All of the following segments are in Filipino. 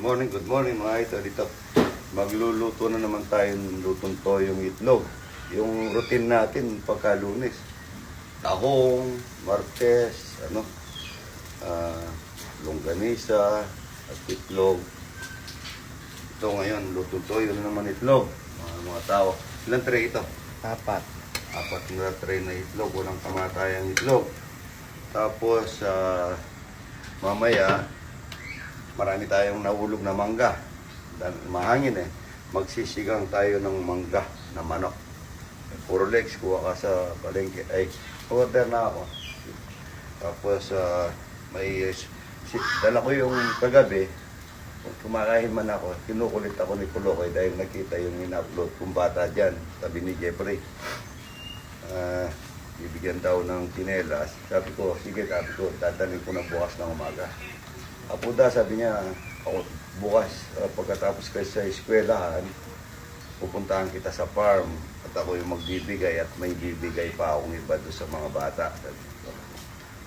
Good morning, good morning mga idol. Dito, magluluto na naman tayo ng lutong toyong itlog. Yung routine natin pagka lunes. Tahong, martes, ano, ah, longganisa, at itlog. Ito ngayon, lutong toyo na naman itlog. Mga, mga tao. Ilan tray ito? Apat. apat na tray na itlog, walang kamatayang itlog. Tapos, ah, mamaya, marami tayong nahulog na mangga. Dahil mahangin eh. Magsisigang tayo ng mangga na manok. Puro legs, kuha ka sa palengke. Ay, order na ako. Tapos, ah, may, si, dala ko yung kagabi, kung kumakain man ako, kinukulit ako ni Kulokoy dahil nakita yung in-upload kong bata dyan, sabi ni Jeffrey. Ah, bibigyan daw ng tinelas. Sabi ko, sige, sabi ko, dadalhin ko na bukas ng umaga. Apuda, sabi niya, ako, bukas, ah, pagkatapos kayo sa eskwelahan, pupuntahan kita sa farm at ako yung magbibigay at may bibigay pa akong iba doon sa mga bata.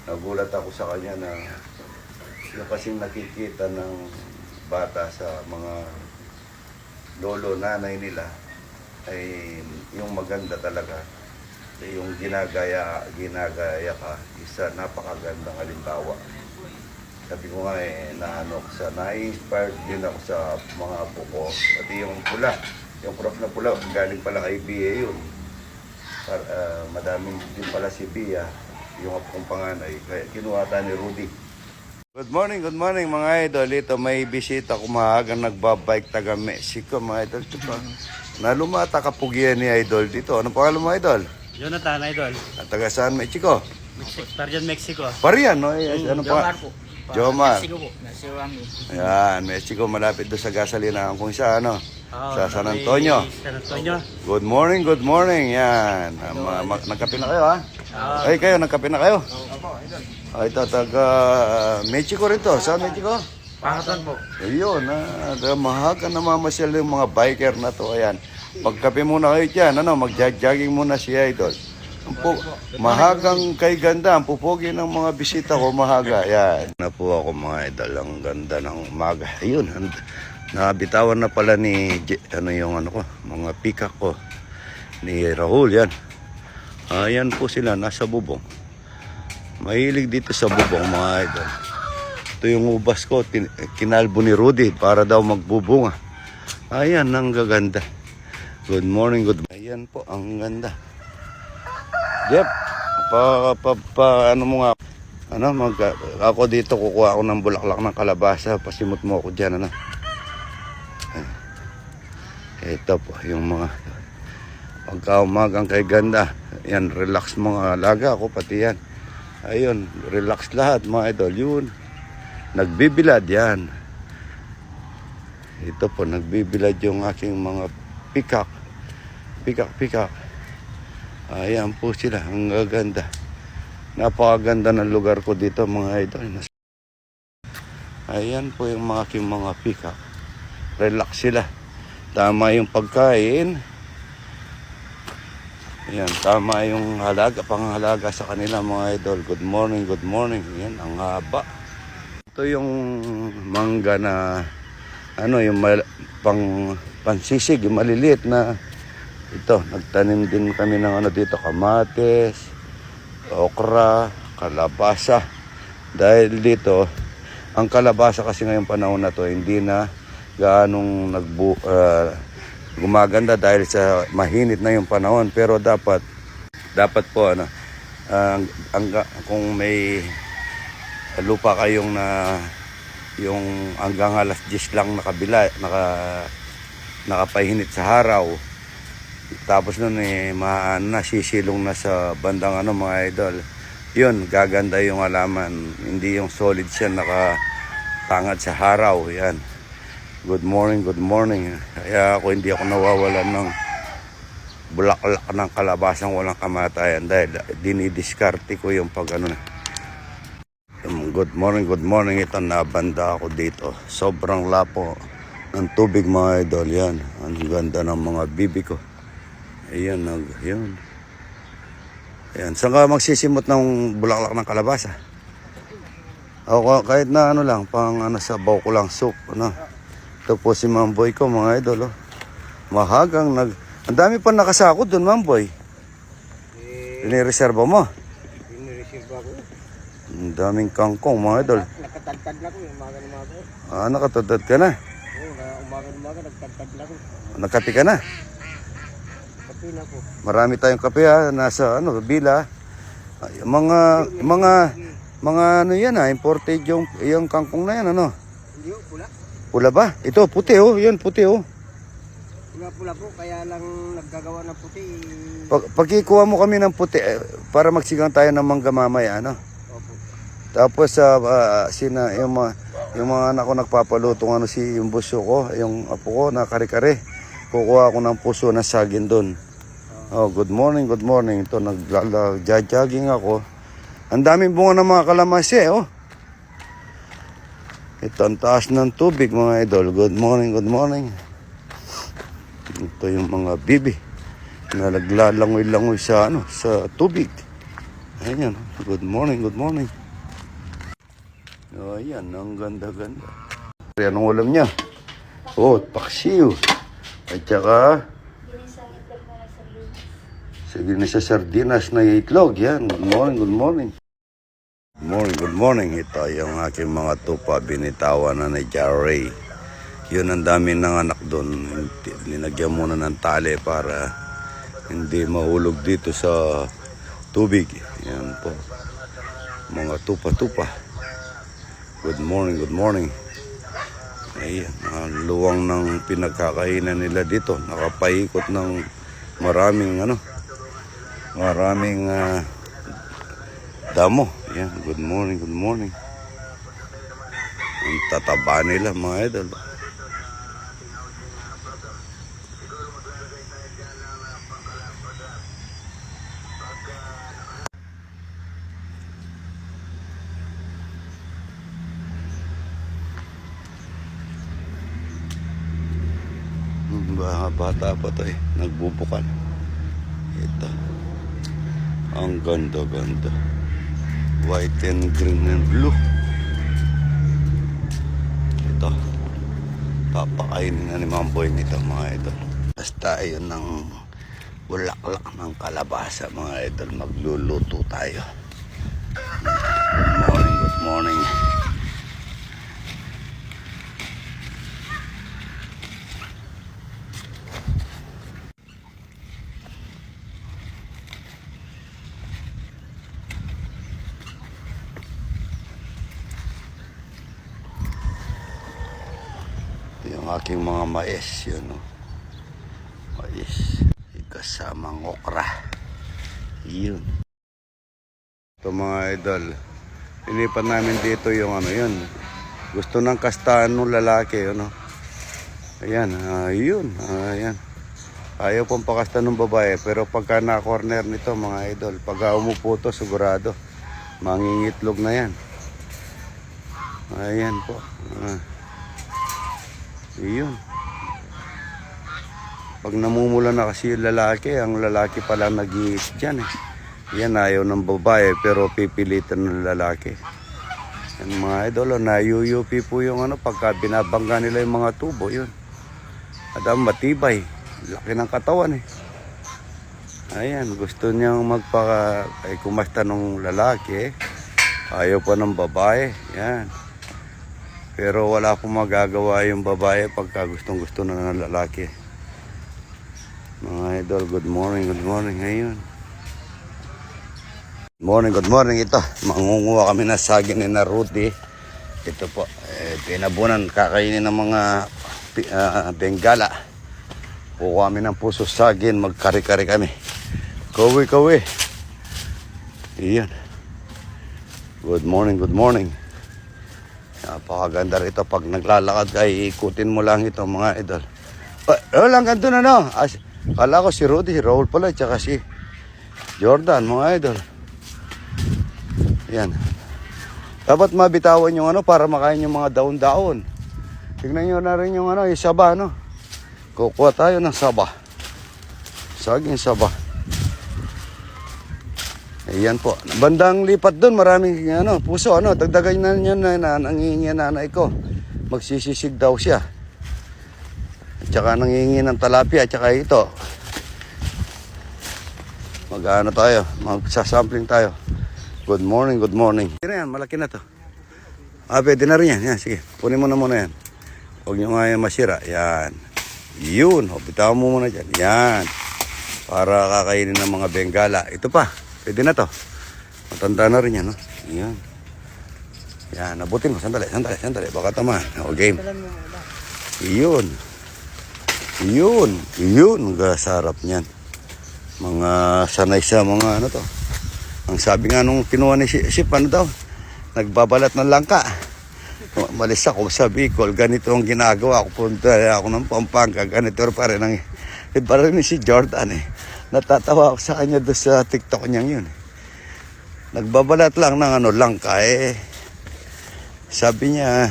Nagulat ako sa kanya na yung kasing nakikita ng bata sa mga lolo, nanay nila ay yung maganda talaga yung ginagaya ginagaya ka isa napakagandang halimbawa sabi ko nga eh na ano ko sa na-inspired din ako sa mga apo ko pati yung pula yung crop na pula galing pala kay BA yun Par, ah, madaming din pala si Bia yung apo kong panganay kaya kinuha ni Rudy Good morning, good morning mga idol. Ito may bisita kumahagang nagbabike taga Mexico mga idol. Ito pa. Nalumata kapugian ni idol dito. Ano pangalan mo idol? Jonathan, idol. At taga saan Mexico? Mexico. Tarjan, Mexico. Parian, no? Eh, ano pa? Jomar po. Jomar. Ayan, Mexico malapit doon sa gasolinahan kung sa ano. Oo, sa San Antonio. San Antonio. Good morning, good morning. Yan. Ah, nagkape na kayo ha? Ah. Ay, kayo, nagkape na kayo? Ay, ito, taga ah, Mexico rin to. Saan Mexico? Pangaton po. Ayun, ah, uh, mahaga na mamasyal yung mga biker na to. Ayan. Pagkape muna kayo dyan, ano, mag-jogging muna si Idol. Pu- mahagang kay ganda, ang pupugi ng mga bisita ko, mahaga. Ayan. Na po ako mga idol, ang ganda ng umaga. Ayun, nabitawan na pala ni, ano yung ano ko, mga pikak ko, ni Rahul, yan. Ayan po sila, nasa bubong. Mahilig dito sa bubong mga idol. Ito yung ubas ko, kinalbo ni Rudy para daw magbubunga. Ayan, ang gaganda. Good morning, good Ayan po, ang ganda. Jeff, pa, pa, pa, ano mo nga, ano, mag, ako dito kukuha ako ng bulaklak ng kalabasa, pasimot mo ako dyan, ano. Eh, Ito po, yung mga, pagka umagang kay ganda, yan, relax mga alaga ako, pati yan. Ayun, relax lahat mga idol, yun. Nagbibilad yan. Ito po, nagbibilad yung aking mga pikak. Pikak, pikak. Ayan po sila, ang gaganda. Napakaganda ng lugar ko dito mga idol. Ayan po yung mga aking mga pikak. Relax sila. Tama yung pagkain. Ayan, tama yung halaga, panghalaga sa kanila mga idol. Good morning, good morning. Ayan, ang haba. Ito yung mangga na ano yung mal- pang pansisig, yung maliliit na ito, nagtanim din kami ng ano dito, kamates, okra, kalabasa. Dahil dito, ang kalabasa kasi ngayong panahon na to, hindi na gaanong nagbu, ah, gumaganda dahil sa mahinit na yung panahon. Pero dapat, dapat po, ano, ang, ang, kung may lupa kayong na yung hanggang alas 10 lang nakabila, naka, nakapahinit sa haraw. Tapos nun eh, ma, nasisilong na sa bandang ano mga idol. Yun, gaganda yung alaman. Hindi yung solid siya nakatangad sa haraw. Yan. Good morning, good morning. Kaya ako hindi ako nawawalan ng bulaklak ng kalabasang walang kamatayan dahil dinidiskarte ko yung pag ano na. Good morning, good morning. Ito nabanda ako dito. Sobrang lapo ng tubig mga idol. Yan. Ang ganda ng mga bibi ko. Ayan, nag, yun. Ayan. Saan ka magsisimot ng bulaklak ng kalabasa? Ako, kahit na ano lang, pang ano sa baw ko lang soup. Ano? Ito po si Mamboy ko mga idol. Oh. Mahagang nag... Ang dami pa nakasakot doon Mamboy. Eh, Inireserva mo. inireceive ako. Ang daming kangkong mga idol. Nakatagtad na ko umaga umaga. Ah, nakatudad ka na. Oo, na umaga umaga, nagtagtad na ko. Nakati ka na. Kapi na ko. Marami tayong kape ha. Nasa ano, bila. Ay, mga, mga, mga ano yan ha. Imported yung, yung kangkong na yan ano. Hindi pula. Pula ba? Ito, puti oh. Yan, puti oh. Pula-pula po, kaya lang naggagawa ng puti. Pag, pagkikuha mo kami ng puti, eh, para magsigang tayo ng mangga mamaya, ano? Opo. Tapos sa sina yung mga yung mga anak ko nagpapaluto ng ano si yung buso ko, yung apo ko na kare-kare. Kukuha ako ng puso na saging doon. Oh, good morning, good morning. Ito nagla-jogging ako. Ang daming bunga ng mga kalamansi, oh. Ito ang taas ng tubig, mga idol. Good morning, good morning. Ito yung mga bibi na naglalangoy-langoy sa ano, sa tubig. Ayan, good morning, good morning. Oh, ayan, ang ganda-ganda. Anong ulam niya? Oh, paksiw. At saka, sige na sa sardinas na itlog. Yan, good morning, good morning. Good morning, good morning. Ito yung aking mga tupa, binitawan na ni Jarry. Yun ang dami ng anak doon. Linagyan muna ng tali para hindi mahulog dito sa tubig. Yan po. Mga tupa-tupa. Good morning, good morning. Ayan, ang luwang ng pinagkakainan nila dito. Nakapaikot ng maraming ano, maraming ah, damo. Ayan, good morning, good morning. Ang tataba nila mga idol. Hmm, bata pa to eh. Nagbubukal. Ang ganda-ganda. White and green and blue. Ito. Papakainin na ni Mamboy nito mga idol. Basta yun ng bulaklak ng kalabasa mga idol. Magluluto tayo. Good morning, good morning. Aking mga mais, yun o. Mais. Kasamang okra. Yun. Ito mga idol. Inipan namin dito yung ano yun. Gusto ng kastahan ng lalaki, ano. Ayan, ayun, ayan. Ayaw pang pakasta ng babae, pero pagka na-corner nito mga idol, pagka umupo to, sigurado, mangingitlog na yan. Ayan po. Ah. Iyon. Pag namumula na kasi yung lalaki, ang lalaki pala nag dyan eh. Yan ayaw ng babae pero pipilitan ng lalaki. Yan mga idol, oh, na-UUP po yung ano, pagka binabangga nila yung mga tubo, yun. At ang matibay, laki ng katawan eh. Ayan, gusto niyang magpaka, ay kumasta ng lalaki, ayaw pa ng babae, yan. Pero wala akong magagawa yung babae pagka gustong gusto na ng lalaki. Mga idol, good morning, good morning ngayon. Good morning, good morning. Ito, mangunguha kami na saging ni na Rudy. Ito po, eh, pinabunan, kakainin ng mga ah, bengala. Kukuha kami ng puso saging, magkari-kari kami. Kawi-kawi. Iyan. Good morning, good morning. Napakaganda rito pag naglalakad ka, ikutin mo lang ito mga idol. Oh, oh lang ganito na no. As, kala ko si Rudy, si Raul pala, tsaka si Jordan mga idol. Yan. Dapat mabitawan yung ano para makain yung mga daon-daon. Tignan nyo na rin yung ano, yung saba, no? Kukuha tayo ng saba. Saging saba. Ayan po. Bandang lipat doon, maraming ano, puso. Ano, dagdagan na niya na, na nangihingi ang nanay ko. Magsisisig daw siya. tsaka nangingi ng talapia, tsaka ito. Mag-ano tayo, magsasampling tayo. Good morning, good morning. Yan yan, malaki na to. Ah, pwede na rin yan. Yan, sige. Kunin mo na muna yan. Huwag nyo nga yan masira. Yan. Yun. Bitawan mo muna dyan. Yan. Para kakainin ng mga bengala. Ito pa. Pwede na to. Matanda na rin yan, no? Yan. Yan, nabutin mo. Sandali, sandali, sandali. Baka tama. O, game. Yun. Yun. Yun. Ang sarap niyan. Mga sanay sa mga ano to. Ang sabi nga nung kinuha ni si- Sip, ano daw? Nagbabalat ng langka. Malis ako sa Bicol, ganito ang ginagawa ko. Punta ako ng Pampanga, ganito pa rin ang... Iba rin si Jordan eh. Natatawa ako sa kanya doon sa TikTok niyang yun. Nagbabalat lang ng ano, langka eh. Sabi niya,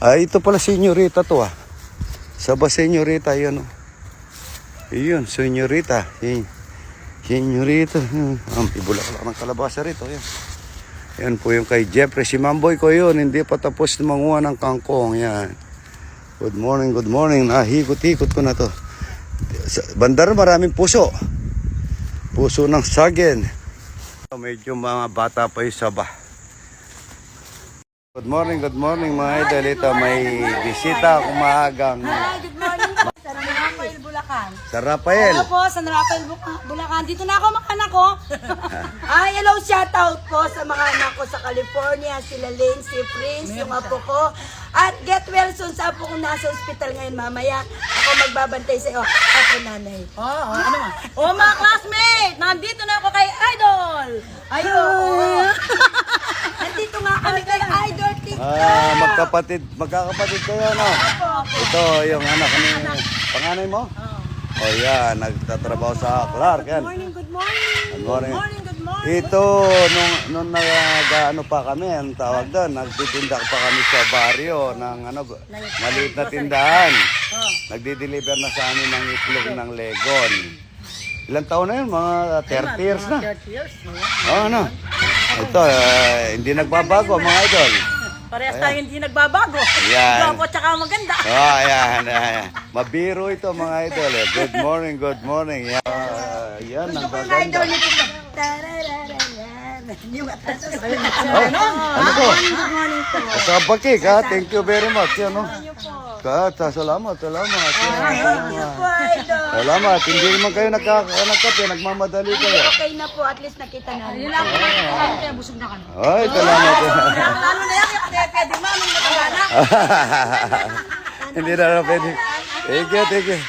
ay ito pala senyorita to ah. Saba senyorita yun oh. Iyon, senyorita. Sin- Senyorita. Ang ibulaklak ng kalabasa rito. Yan. Yan po yung kay Jeffrey. Si Mamboy ko yun. Hindi pa tapos manguha ng kangkong. Yan. Good morning, good morning. Nahikot-ikot ko na to. Sa bandar maraming puso. Puso ng sagin. Medyo mga bata pa yung saba. Good morning, good morning mga idol. Ito may bisita kumahagang Hi, good morning po sa Rafael Bulacan. sa Rafael. Hello po sa Rafael Bulacan. Dito na ako mga anak ko. Ay, hello, shout out po sa mga anak ko sa California. Sila Lane, si Prince, yung apo ko. At get well soon sa apo ko nasa ospital ngayon mamaya. Ako magbabantay sa iyo. Ako nanay. Oo, oh, ano nga? Oh, mga classmate! Nandito na ako kay Idol! Ayun. Nandito nga kami kay Idol TikTok. Ah, magkapatid, magkakapatid kayo, no? Ito, yung anak ni, panganay mo? Oh, yan, nagtatrabaho sa Clark, yan. Good morning, good morning. Good morning. Morning, good morning. Ito, nung, nung nag, ano pa kami, ang tawag doon, nagtitinda pa kami sa baryo ng ano, maliit na tindahan. Nagdi-deliver na sa amin ng itlog ng Legon. Ilang taon na yun? Mga 30 years na. 30 years. Oo, ano? Ito, eh, hindi nagbabago, mga idol. Parehas tayo hindi nagbabago. Yan. Gwapo tsaka maganda. Oh, ayan, ayan. Mabiro ito mga idol. Eh. Good morning, good morning. Yan, uh, yan ang Idol gaganda. ni TikTok. Tararararan. Yung atas. Oh, ano po? Good morning po. Sa bakik ha, thank you very much. Yan, no? Ka, sa- salamat, salamat. Thank you po, Idol. Salamat. Hindi naman kayo nagka- nagkape, nagmamadali kayo. Okay na po, at least nakita namin. Kaya busog na kami. Ay, salamat. Lalo na yan, pwede mamang matagana. Hindi na na pwede. Thank you, thank you.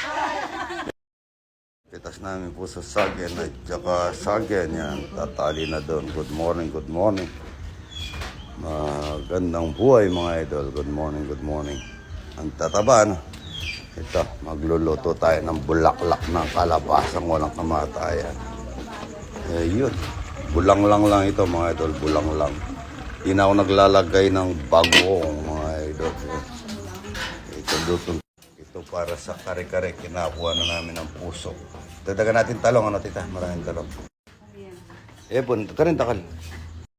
Pitas namin po sa Sagen at saka Sagen yan. Tatali na doon. Good morning, good morning. Magandang buhay mga idol. Good morning, good morning. Ang tataba, no? Ito, magluluto tayo ng bulaklak ng kalabasang walang kamatayan. Eh, yun. Bulang lang lang ito mga idol. Bulang lang. Di na ako naglalagay ng bagong mga idol. Ito luto. Ito para sa kare-kare. Kinakuha na namin ng puso. Dagdagan natin talong. Ano tita? Maraming talong. Eh, pun, ito rin takal.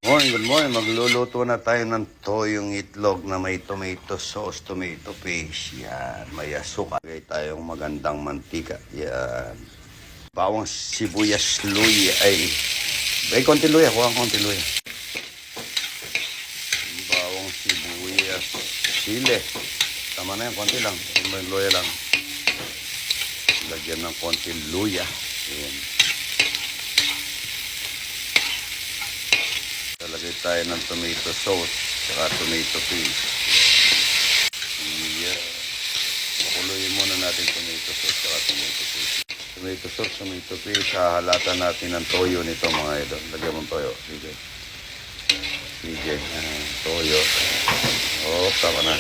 Morning, good morning. Magluluto na tayo ng toyong itlog na may tomato sauce, tomato paste. Yan, may asuka. Lagay tayong magandang mantika. Yan. Bawang sibuyas luya. Ay, ay konti luya. Kuha ang konti luya. Bawang sibuyas. Sile. Tama na yan, konti lang. May luya lang. Lagyan ng konti luya. Yan. Lalagay tayo ng tomato sauce. Saka tomato paste. Yeah. Pakuluyin muna natin tomato sauce saka tomato paste. Tomato sauce, tomato paste. Hahalatan natin ng toyo nito mga idol. Lagyan mo ng toyo. Sige. Sige. Ayan, toyo. Oh, tama na.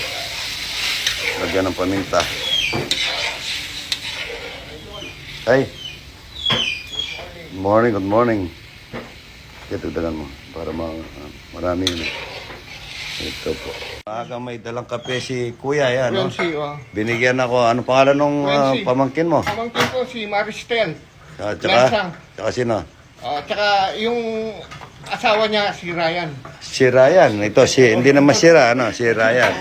Lagyan ng paminta. Hey. Good morning, good morning. Kaya tagdagan mo para ma ah, marami yun. Ito po. Maaga may dalang kape si Kuya yan, no? Wensi, oh. Binigyan ako. Ano pangalan nung ah, Wensi. pamangkin mo? Pamangkin ko si Maristel. At Lansang. tsaka, tsaka sino? Uh, tsaka yung asawa niya si Ryan. Si Ryan. Ito si, hindi naman si Ra, ano? Si Ryan.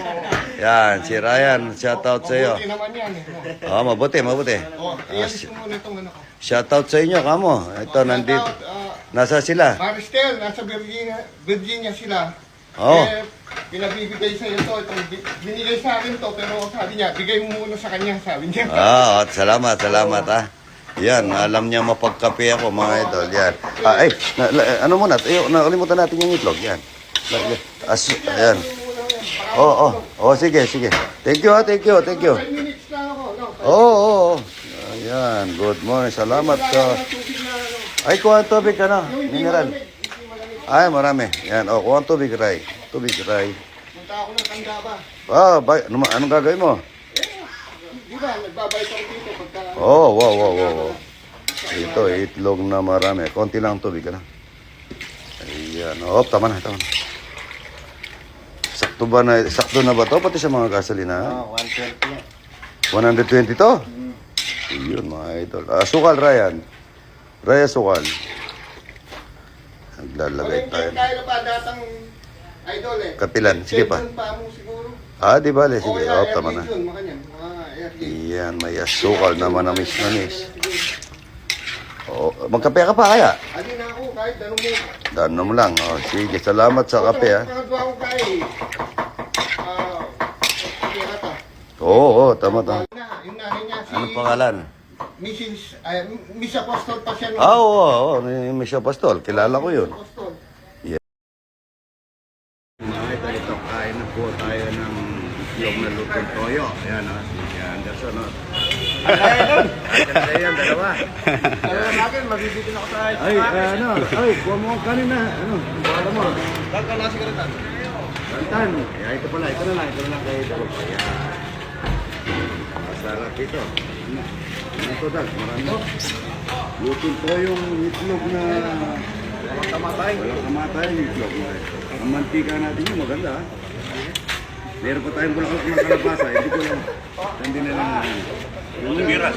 Yan, si Ryan, shoutout sa iyo. Mabuti naman yan eh. Oh, mabuti, mabuti. Oh, muna itong ano ko. Shoutout sa inyo, kamo. Ito, nandito. Shoutout, ah, Nasa sila. Maristel, nasa Virginia, Virginia sila. Oo. Eh, pinabibigay sa iyo to. Itong, bi- binigay sa akin to, pero sabi niya, bigay mo muna sa kanya, sabi niya. Ah, at salamat, salamat ah. Yan, alam niya mapagkape ako mga idol. Yan. Ah, ay, na, la- ano muna, tayo, nakalimutan natin yung itlog. Yan. As, ayan. Oo, oh, oh, oh, sige, sige. Thank you, ah, thank you, thank you. 5 minutes lang ako. No? Oo, oo, oo. Ayan, good morning. Salamat ka. Na ano. Ay, kuha ang tubig ka na. Yung hindi Mineral. Ay, marami. Yan, oh, kuha ang tubig, Ray. Tubig, Ray. Punta ako ng Tandaba. Ah, ba, ano, anong gagawin mo? Di ba, nagbabayad ako dito pagka... Oh, wow, wow, wow, wow. Ito, itlog na marami. Konti lang tubig na. Ayan. Oh, tama na, tama na. Sakto ba na, sakto na ba to? Pati sa mga gasolina? Oh, 120 yan. 120 to? Iyon, mga idol. Ah, sukal, Ryan. Raya, sukal. Naglalagay tayo. Tayo pa datang idol eh. Kapilan, sige pa. Cellphone pa mo siguro. Ah, di bale. Sige, oh, tama na. Yun, mga yan. Mga may asukal na manamis namis. Oh, magkape ka pa kaya? Adi na ako, kahit ano mo. Dano mo lang. Oh, sige, salamat sa kape ha. Ah... Oo, oo, tama tama. Na, yung nanay niya si... Anong pangalan? Mrs. Ay, Miss Apostol pa siya. no? Ah, oo, oo, ni Misha Pastol. Kilala ko yun. Apostol. Mga idol, ito, kain na po tayo ng itlog na lutong toyo. Ayan, ha. Ha. Ganda yan, dalawa. Dalawa sa akin, mabibitin ako sa Ay, eh, ano, ay, kuha mo ang kanin na. Ano, kuha mo. Daga na sigaretan. Tantan. Ay, ito pala, ito na lang, ito na lang kayo. Ito. Ayan. Masarap ito. Ano ano to, Dag? Marami. Lutong toyong itlog na... Walang kamatay. Walang kamatayan yung itlog. Ang mantika natin yung maganda. Meron pa tayong bulaklak ng kalabasa. Hindi ko lang. Hindi na lang. Yung miras.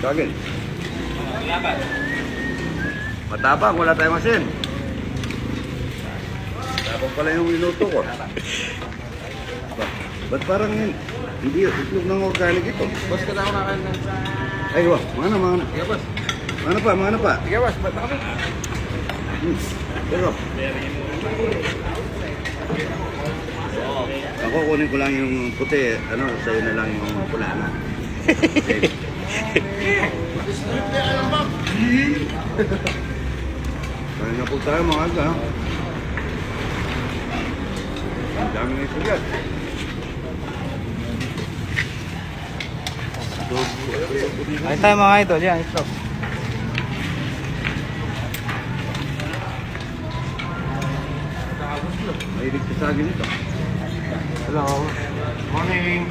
Kagin. Matapang, wala tayong masin. Tapos pala yung minuto ko. Ba, ba't parang yun? Hindi, itlog ng organic ito. Boss, ka ako nakain ng... Ay, wah, mga na, mga na. Sige, boss. Mga na pa, mga na pa. Sige, boss. Ba't kami? Hmm. Pero, ako kunin ko lang yung puti, ano, sa'yo na lang yung pula na. Okay. Kaya na po tayo mga aga. Ang dami na ito yan. Kain tayo mga idol. Yan, itlog. Ka sa akin ito. Hello. Morning.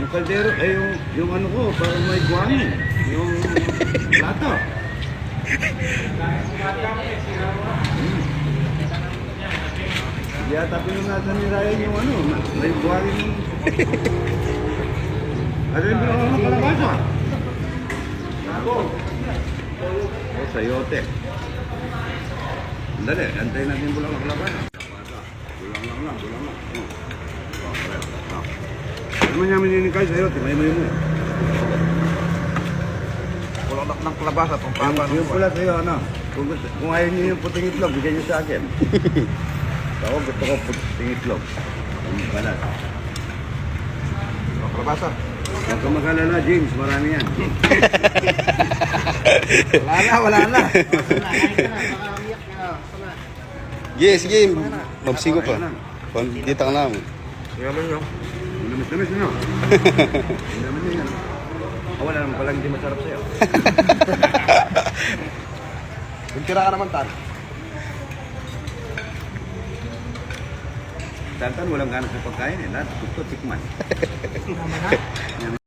Yung kaldero, eh yung, yung ano ko, parang may guwangin. Yung plato. Hmm. Hindi ata pinunasan ni Ryan yung ano, may buhangin yung... Ano yung pinakaw ng kalabasa? Ako. Sayote. Andali, antayin natin yung bulang. Kalabasa. Bulang lang lang, bulang lang. Ano man namin ninikay sayote, may may mo. Bulaklak ng kalabasa. Itong Yung, papa. yung pula sa'yo, ano? Kung, kung ayaw niyo yung puting itlog, bigyan niyo sa akin. Ako gusto ko puting itlog. Yung balat. Ang kalabasa. Huwag ka mag-alala, James. Marami yan. Wala na, wala na. Yes, sige. Mabsigo pa. Lang. Pandita ka namin. Kaya mo yun. Ang Namis-namis na. Ang namin yan. Oh, wala naman palang hindi masarap sa'yo. Kung tira ka naman, Tan. Tantan, walang ganas sa pagkain eh. Lahat gusto tikman.